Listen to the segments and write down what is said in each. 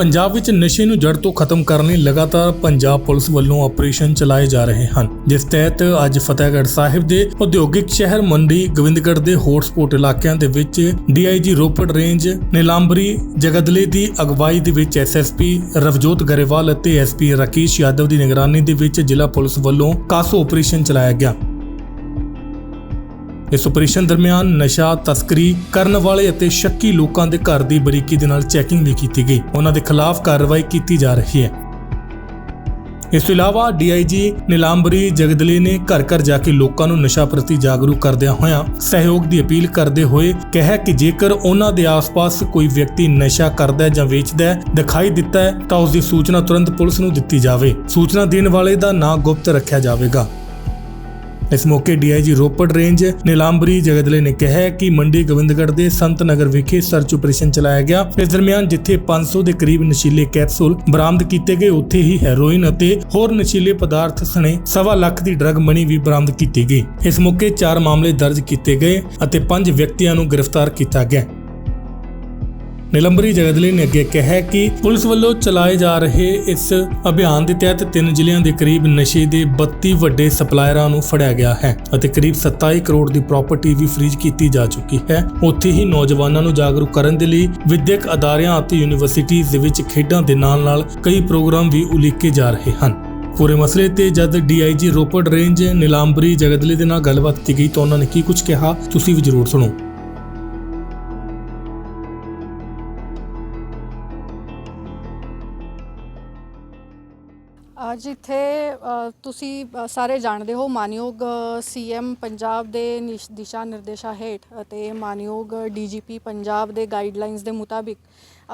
ਪੰਜਾਬ ਵਿੱਚ ਨਸ਼ੇ ਨੂੰ ਜੜ ਤੋਂ ਖਤਮ ਕਰਨ ਲਈ ਲਗਾਤਾਰ ਪੰਜਾਬ ਪੁਲਿਸ ਵੱਲੋਂ ਆਪਰੇਸ਼ਨ ਚਲਾਏ ਜਾ ਰਹੇ ਹਨ। ਜਿਸ ਤਹਿਤ ਅੱਜ ਫਤਿਹਗੜ੍ਹ ਸਾਹਿਬ ਦੇ ਉਦਯੋਗਿਕ ਸ਼ਹਿਰ ਮੰਡੀ, ਗੋਬਿੰਦਗੜ੍ਹ ਦੇ ਹੌਟਸਪੌਟ ਇਲਾਕਿਆਂ ਦੇ ਵਿੱਚ ਡੀਆਈਜੀ ਰੋਪੜ ਰੇਂਜ, ਨੀਲਾਂਬਰੀ, ਜਗਦਲੇ ਦੀ ਅਗਵਾਈ ਦੇ ਵਿੱਚ ਐਸਐਸਪੀ ਰਵਜੋਤ ਗਰੇਵਾਲ ਅਤੇ ਐਸਪੀ ਰਾਕੇਸ਼ ਯਾਦਵ ਦੀ ਨਿਗਰਾਨੀ ਦੇ ਵਿੱਚ ਜ਼ਿਲ੍ਹਾ ਪੁਲਿਸ ਵੱਲੋਂ ਕਾਸੋ ਆਪਰੇਸ਼ਨ ਚਲਾਇਆ ਗਿਆ। ਇਸ ਆਪਰੇਸ਼ਨ ਦਰਮਿਆਨ ਨਸ਼ਾ, ਤਸਕਰੀ ਕਰਨ ਵਾਲੇ ਅਤੇ ਸ਼ੱਕੀ ਲੋਕਾਂ ਦੇ ਘਰ ਦੀ ਬਰੀਕੀ ਦੇ ਨਾਲ ਚੈਕਿੰਗ ਵੀ ਕੀਤੀ ਗਈ। ਉਹਨਾਂ ਦੇ ਖਿਲਾਫ ਕਾਰਵਾਈ ਕੀਤੀ ਜਾ ਰਹੀ ਹੈ। ਇਸ ਤੋਂ ਇਲਾਵਾ ਡੀਆਈਜੀ ਨਿਲਾਂਬਰੀ ਜਗਦਲੇ ਨੇ ਘਰ ਘਰ ਜਾ ਕੇ ਲੋਕਾਂ ਨੂੰ ਨਸ਼ਾ ਪ੍ਰਤੀ ਜਾਗਰੂਕ ਕਰਦਿਆਂ ਹੋਇਆਂ ਸਹਿਯੋਗ ਦੀ ਅਪੀਲ ਕਰਦੇ ਹੋਏ ਕਿਹਾ ਕਿ ਜੇਕਰ ਉਹਨਾਂ ਦੇ ਆਸ-ਪਾਸ ਕੋਈ ਵਿਅਕਤੀ ਨਸ਼ਾ ਕਰਦਾ ਹੈ ਜਾਂ ਵੇਚਦਾ ਹੈ, ਦਿਖਾਈ ਦਿੱਤਾ ਹੈ, ਤਾਂ ਉਸ ਦੀ ਸੂਚਨਾ ਤੁਰੰਤ ਪੁਲਿਸ ਨੂੰ ਦਿੱਤੀ ਜਾਵੇ। ਸੂਚਨਾ ਦੇਣ ਵਾਲੇ ਦਾ ਨਾਂ ਗੁਪਤ ਰੱਖਿਆ ਜਾਵੇਗਾ। ਇਸ ਮੌਕੇ ਡੀਆਈਜੀ ਰੋਪੜ ਰੇਂਜ ਨੀਲਾਂਬਰੀ ਜਗਦਲੇ ਨੇ ਕਿਹਾ ਕਿ ਮੰਡੀ ਗੋਬਿੰਦਗੜ੍ਹ ਦੇ ਸੰਤ ਨਗਰ ਵਿਖੇ ਸਰਚ ਆਪਰੇਸ਼ਨ ਚਲਾਇਆ ਗਿਆ। ਇਸ ਦਰਮਿਆਨ ਜਿੱਥੇ 500 ਦੇ ਕਰੀਬ ਨਸ਼ੀਲੇ ਕੈਪਸੂਲ ਬਰਾਮਦ ਕੀਤੇ ਗਏ, ਉੱਥੇ ਹੀ ਹੈਰੋਇਨ ਅਤੇ ਹੋਰ ਨਸ਼ੀਲੇ ਪਦਾਰਥ ਸਣੇ ਸਵਾ ਲੱਖ ਦੀ ਡਰੱਗ ਮਨੀ ਵੀ ਬਰਾਮਦ ਕੀਤੀ ਗਈ। ਇਸ ਮੌਕੇ 4 ਮਾਮਲੇ ਦਰਜ ਕੀਤੇ ਗਏ ਅਤੇ 5 ਵਿਅਕਤੀਆਂ ਨੂੰ ਗ੍ਰਿਫਤਾਰ ਕੀਤਾ ਗਿਆ। ਨਿਲੰਬਰੀ ਜਗਦਲੇ ਨੇ ਅੱਗੇ ਕਿਹਾ ਕਿ ਪੁਲਿਸ ਵੱਲੋਂ ਚਲਾਏ ਜਾ ਰਹੇ ਇਸ ਅਭਿਆਨ ਦੇ ਤਹਿਤ ਤਿੰਨ ਜ਼ਿਲ੍ਹਿਆਂ ਦੇ ਕਰੀਬ ਨਸ਼ੇ ਦੇ 32 ਵੱਡੇ ਸਪਲਾਇਰਾਂ ਨੂੰ ਫੜਿਆ ਗਿਆ ਹੈ ਅਤੇ ਕਰੀਬ 27 ਕਰੋੜ ਦੀ ਪ੍ਰਾਪਰਟੀ ਵੀ ਫ੍ਰੀਜ਼ ਕੀਤੀ ਜਾ ਚੁੱਕੀ ਹੈ। ਉੱਥੇ ਹੀ ਨੌਜਵਾਨਾਂ ਨੂੰ ਜਾਗਰੂਕ ਕਰਨ ਦੇ ਲਈ ਵਿਦਿਅਕ ਅਦਾਰਿਆਂ ਅਤੇ ਯੂਨੀਵਰਸਿਟੀਆਂ ਦੇ ਵਿੱਚ ਖੇਡਾਂ ਦੇ ਨਾਲ-ਨਾਲ ਕਈ ਪ੍ਰੋਗਰਾਮ ਵੀ ਉਲੀਕੇ ਜਾ ਰਹੇ ਹਨ। ਪੂਰੇ ਮਸਲੇ ਤੇ ਜਦ ਡੀਆਈਜੀ ਰੋਪੜ ਰੇਂਜ ਨਿਲਾਂਬਰੀ ਜਗਦਲੇ ਦੇ ਨਾਲ ਗੱਲਬਾਤ ਕੀਤੀ ਗਈ ਤਾਂ ਉਹਨਾਂ ਨੇ ਕੀ ਕੁਝ ਕਿਹਾ, ਤੁਸੀਂ ਵੀ ਜ਼ਰੂਰ ਸੁਣੋ। ਅੱਜ ਇੱਥੇ ਅ, ਤੁਸੀਂ ਅ, ਸਾਰੇ ਜਾਣਦੇ ਹੋ ਮਾਨਯੋਗ ਸੀਐਮ ਪੰਜਾਬ ਦੇ ਨਿਸ਼- ਦਿਸ਼ਾ ਨਿਰਦੇਸ਼ਾਂ ਹੇਠ ਅਤੇ ਮਾਨਯੋਗ ਡੀਜੀਪੀ ਪੰਜਾਬ ਦੇ ਗਾਈਡਲਾਈਨਸ ਦੇ ਮੁਤਾਬਿਕ।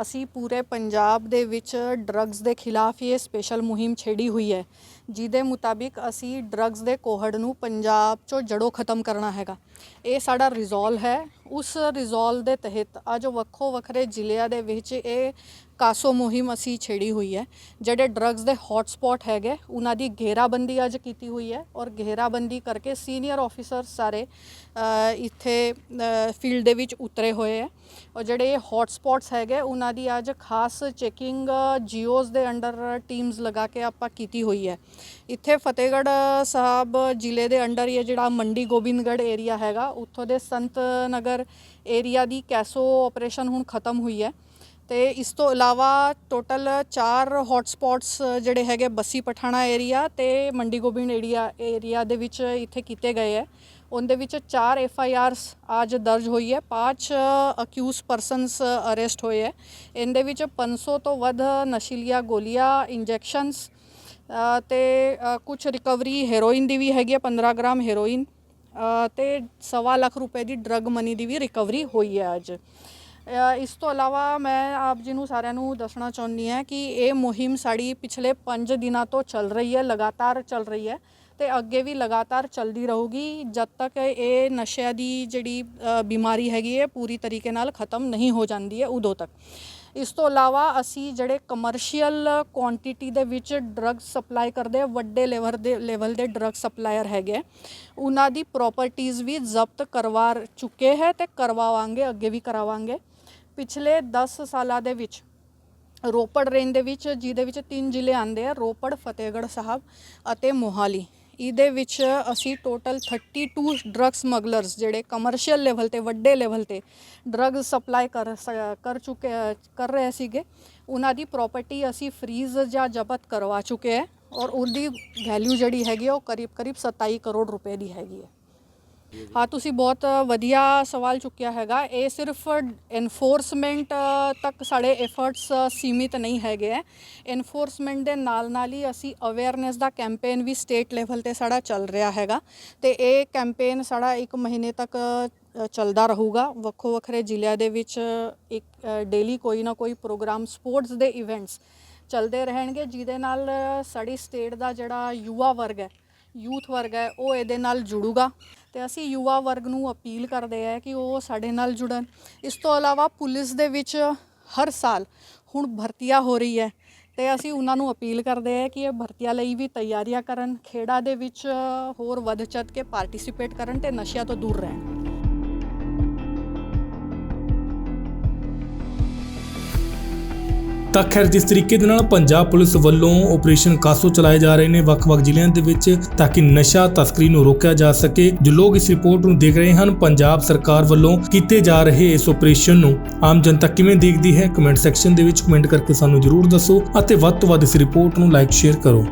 ਅਸੀਂ ਪੂਰੇ ਪੰਜਾਬ ਦੇ ਵਿੱਚ ਡਰੱਗਸ ਦੇ ਖਿਲਾਫ ਇਹ ਸਪੈਸ਼ਲ ਮੁਹਿੰਮ ਛੇੜੀ ਹੋਈ ਹੈ। ਜਿਹਦੇ ਮੁਤਾਬਿਕ ਅਸੀਂ ਡਰੱਗਸ ਦੇ ਕੋਹੜ ਨੂੰ ਪੰਜਾਬ ਚੋਂ ਜੜੋਂ ਖਤਮ ਕਰਨਾ ਹੈਗਾ। ਇਹ ਸਾਡਾ ਰਿਜ਼ੋਲਵ ਹੈ। ਉਸ ਰਿਜ਼ੋਲਵ ਦੇ ਤਹਿਤ ਅੱਜ ਵੱਖੋ ਵੱਖਰੇ ਜ਼ਿਲ੍ਹਿਆਂ ਦੇ ਵਿੱਚ ਇਹ ਕਾਸੋ ਮੁਹਿੰਮ ਅਸੀਂ ਛੇੜੀ ਹੋਈ ਹੈ। ਜਿਹੜੇ ਡਰੱਗਸ ਦੇ ਹੌਟ ਹੈਗੇ, ਉਹਨਾਂ ਦੀ ਘੇਰਾਬੰਦੀ ਅੱਜ ਕੀਤੀ ਹੋਈ ਹੈ ਔਰ ਘੇਰਾਬੰਦੀ ਕਰਕੇ ਸੀਨੀਅਰ ਆਫੀਸਰ ਸਾਰੇ ਇੱਥੇ ਫੀਲਡ ਦੇ ਵਿੱਚ ਉਤਰੇ ਹੋਏ ਹੈ। ਔਰ ਜਿਹੜੇ ਇਹ ਸਪੌਟਸ ਹੈਗੇ, ਉਹਨਾਂ ਦੀ ਅੱਜ ਖਾਸ ਚੈਕਿੰਗ ਜੀਓਜ਼ ਦੇ ਅੰਡਰ ਟੀਮਸ ਲਗਾ ਕੇ ਆਪਾਂ ਕੀਤੀ ਹੋਈ ਹੈ। ਇੱਥੇ ਫਤਿਹਗੜ੍ਹ ਸਾਹਿਬ ਜ਼ਿਲ੍ਹੇ ਦੇ ਅੰਡਰ ਇਹ ਜਿਹੜਾ ਮੰਡੀ ਗੋਬਿੰਦਗੜ੍ਹ ਏਰੀਆ ਹੈਗਾ। ਉੱਥੋਂ ਦੇ ਸੰਤ ਨਗਰ ਏਰੀਆ ਦੀ ਕੈਸੋ ਆਪਰੇਸ਼ਨ ਹੁਣ ਖਤਮ ਹੋਈ ਹੈ ਤੇ ਇਸ ਤੋਂ ਇਲਾਵਾ ਟੋਟਲ 4 ਹੌਟ ਸਪੌਟਸ ਜਿਹੜੇ ਹੈਗੇ ਬੱਸੀ ਪਠਾਣਾ ਏਰੀਆ ਤੇ ਮੰਡੀ ਗੋਬਿੰਦ ਏਰੀਆ ਏਰੀਆ ਦੇ ਵਿੱਚ ਇੱਥੇ ਕੀਤੇ ਗਏ ਹੈ। ਉਹਦੇ ਵਿੱਚ 4 ਐਫ ਆਈ ਆਰਸ ਅੱਜ ਦਰਜ ਹੋਈ ਹੈ। 5 ਅਕਿਊਜ਼ ਪਰਸਨਸ ਅਰੈਸਟ ਹੋਏ ਹੈ। ਇਹਦੇ ਵਿੱਚ 500 ਤੋਂ ਵੱਧ ਨਸ਼ੀਲੀਆਂ ਗੋਲੀਆਂ ਇੰਜੈਕਸ਼ਨਸ ਤੇ ਕੁਝ ਰਿਕਵਰੀ ਹੈਰੋਇਨ ਦੀ ਵੀ ਹੈਗੀ ਹੈ 15 ਗ੍ਰਾਮ ਹੈਰੋਇਨ ਅ, ਤੇ ਸਵਾ ਲੱਖ ਰੁਪਏ ਦੀ ਡਰੱਗ ਮਨੀ ਦੀ ਵੀ ਰਿਕਵਰੀ ਹੋਈ ਹੈ ਅੱਜ। ਇਸ ਤੋਂ ਇਲਾਵਾ ਮੈਂ ਆਪ ਜੀ ਨੂੰ ਸਾਰਿਆਂ ਨੂੰ ਦੱਸਣਾ ਚਾਹੁੰਦੀ ਹਾਂ ਕਿ ਇਹ ਮੁਹਿੰਮ ਸਾਡੀ ਪਿਛਲੇ 5 ਦਿਨਾਂ ਤੋਂ ਚੱਲ ਰਹੀ ਹੈ ਲਗਾਤਾਰ ਚੱਲ ਰਹੀ ਹੈ। ਤੇ ਅੱਗੇ ਵੀ ਲਗਾਤਾਰ ਚੱਲਦੀ ਰਹੂਗੀ, ਜਦ ਤੱਕ ਇਹ ਨਸ਼ਿਆਂ ਦੀ ਜਿਹੜੀ ਬਿਮਾਰੀ ਹੈਗੀ ਹੈ, ਪੂਰੀ ਤਰੀਕੇ ਨਾਲ ਖਤਮ ਨਹੀਂ ਹੋ ਜਾਂਦੀ ਹੈ ਉਦੋਂ ਤੱਕ। ਇਸ ਤੋਂ ਇਲਾਵਾ ਅਸੀਂ ਜਿਹੜੇ ਕਮਰਸ਼ੀਅਲ ਕੁਆਂਟੀਟੀ ਦੇ ਵਿੱਚ ਡਰੱਗ ਸਪਲਾਈ ਕਰਦੇ ਆ ਵੱਡੇ ਲੈਵਲ ਦੇ ਲੈਵਲ ਦੇ ਡਰੱਗ ਸਪਲਾਇਰ ਹੈਗੇ ਉਹਨਾਂ ਦੀ ਪ੍ਰਾਪਰਟੀਆਂ ਵੀ ਜ਼ਬਤ ਕਰਵਾ ਚੁੱਕੇ ਹੈ ਤੇ ਕਰਵਾਵਾਂਗੇ, ਅੱਗੇ ਵੀ ਕਰਾਵਾਂਗੇ। ਪਿਛਲੇ 10 ਸਾਲਾਂ ਦੇ ਵਿੱਚ, ਰੋਪੜ ਰੇਂਜ ਦੇ ਵਿੱਚ, ਜਿਹਦੇ ਵਿੱਚ ਤਿੰਨ ਜ਼ਿਲ੍ਹੇ ਆਉਂਦੇ ਆ, ਰੋਪੜ, ਫਤਿਹਗੜ੍ਹ ਸਾਹਿਬ ਅਤੇ ਮੋਹਾਲੀ। ਇਹਦੇ ਵਿੱਚ ਅਸੀਂ ਟੋਟਲ 32 ਡਰੱਗ ਸਮਗਲਰਸ ਜਿਹੜੇ ਕਮਰਸ਼ੀਅਲ ਲੈਵਲ ਤੇ ਵੱਡੇ ਲੈਵਲ ਤੇ ਡਰੱਗ ਸਪਲਾਈ ਕਰ ਸ- ਕਰ ਚੁੱਕੇ ਕਰ ਰਹੇ ਸੀਗੇ। ਉਹਨਾਂ ਦੀ ਪ੍ਰਾਪਰਟੀ ਅਸੀਂ ਫਰੀਜ਼ ਜਾਂ ਜ਼ਬਤ ਕਰਵਾ ਚੁੱਕੇ ਹੈ ਔਰ ਉਹਦੀ ਵੈਲਿਊ ਜਿਹੜੀ ਹੈਗੀ ਆ, ਉਹ ਕਰੀਬ ਕਰੀਬ 27 ਕਰੋੜ ਰੁਪਏ ਦੀ ਹੈਗੀ ਹੈ। ਹਾਂ, ਤੁਸੀਂ ਬਹੁਤ ਵਧੀਆ ਸਵਾਲ ਚੁੱਕਿਆ ਹੈਗਾ। ਇਹ ਸਿਰਫ ਐਨਫੋਰਸਮੈਂਟ ਤੱਕ ਸਾਡੇ ਐਫਰਟਸ ਸੀਮਿਤ ਨਹੀਂ ਹੈਗੇ ਹੈ ਐਨਫੋਰਸਮੈਂਟ ਦੇ ਨਾਲ ਨਾਲ ਹੀ ਅਸੀਂ ਅਵੇਅਰਨੈਸ ਦਾ ਕੈਂਪੇਨ ਵੀ ਸਟੇਟ ਲੈਵਲ ਤੇ ਸਾਡਾ ਚੱਲ ਰਿਹਾ ਹੈਗਾ। ਤੇ ਇਹ ਕੈਂਪੇਨ ਸਾਡਾ 1 ਮਹੀਨੇ ਤੱਕ ਚੱਲਦਾ ਰਹੂਗਾ। ਵੱਖੋ ਵੱਖਰੇ ਜ਼ਿਲ੍ਹਿਆਂ ਦੇ ਵਿੱਚ ਇੱਕ ਡੇਲੀ ਕੋਈ ਨਾ ਕੋਈ ਪ੍ਰੋਗਰਾਮ ਸਪੋਰਟਸ ਦੇ ਇਵੈਂਟਸ ਚੱਲਦੇ ਰਹਿਣਗੇ, ਜਿਹਦੇ ਨਾਲ ਸਾਡੀ ਸਟੇਟ ਦਾ ਜਿਹੜਾ ਯੁਵਾ ਵਰਗ ਹੈ ਯੂਥ ਵਰਗ ਹੈ, ਉਹ ਇਹਦੇ ਨਾਲ ਜੁੜੂਗਾ ਤੇ ਅਸੀਂ ਯੁਵਾ ਵਰਗ ਨੂੰ ਅਪੀਲ ਕਰਦੇ ਆ ਕਿ ਉਹ ਸਾਡੇ ਨਾਲ ਜੁੜਨ। ਇਸ ਤੋਂ ਇਲਾਵਾ ਪੁਲਿਸ ਦੇ ਵਿੱਚ ਹਰ ਸਾਲ ਹੁਣ ਭਰਤੀਆਂ ਹੋ ਰਹੀ ਹੈ ਤੇ ਅਸੀਂ ਉਹਨਾਂ ਨੂੰ ਅਪੀਲ ਕਰਦੇ ਆ ਕਿ ਇਹ ਭਰਤੀਆਂ ਲਈ ਵੀ ਤਿਆਰੀਆਂ ਕਰਨ, ਖੇਡਾਂ ਦੇ ਵਿੱਚ ਹੋਰ ਵੱਧ ਚੜ ਕੇ ਪਾਰਟਿਸਿਪੇਟ ਕਰਨ ਤੇ ਨਸ਼ਿਆਂ ਤੋਂ ਦੂਰ ਰਹਿਣ। ਤਾਂ ਖੈਰ ਜਿਸ ਤਰੀਕੇ ਦੇ ਨਾਲ ਪੰਜਾਬ ਪੁਲਿਸ ਵੱਲੋਂ ਆਪਰੇਸ਼ਨ ਕਾਸੋ ਚਲਾਏ ਜਾ ਰਹੇ ਨੇ, ਵੱਖ-ਵੱਖ ਜ਼ਿਲ੍ਹਿਆਂ ਦੇ ਵਿੱਚ, ਤਾਂ ਕਿ ਨਸ਼ਾ ਤਸਕਰੀ ਨੂੰ ਰੋਕਿਆ ਜਾ ਸਕੇ, ਜੋ ਲੋਕ ਇਸ ਰਿਪੋਰਟ ਨੂੰ ਦੇਖ ਰਹੇ ਹਨ, ਪੰਜਾਬ ਸਰਕਾਰ ਵੱਲੋਂ ਕੀਤੇ ਜਾ ਰਹੇ ਇਸ ਆਪਰੇਸ਼ਨ ਨੂੰ। ਆਮ ਜਨਤਾ ਕਿਵੇਂ ਦੇਖਦੀ ਹੈ? ਕਮੈਂਟ ਸੈਕਸ਼ਨ ਦੇ ਵਿੱਚ ਕਮੈਂਟ ਕਰਕੇ ਸਾਨੂੰ ਜਰੂਰ ਦੱਸੋ ਅਤੇ ਵੱਧ ਤੋਂ ਵੱਧ ਇਸ ਰਿਪੋਰਟ ਨੂੰ ਲਾਈਕ ਸ਼ੇਅਰ ਕਰੋ।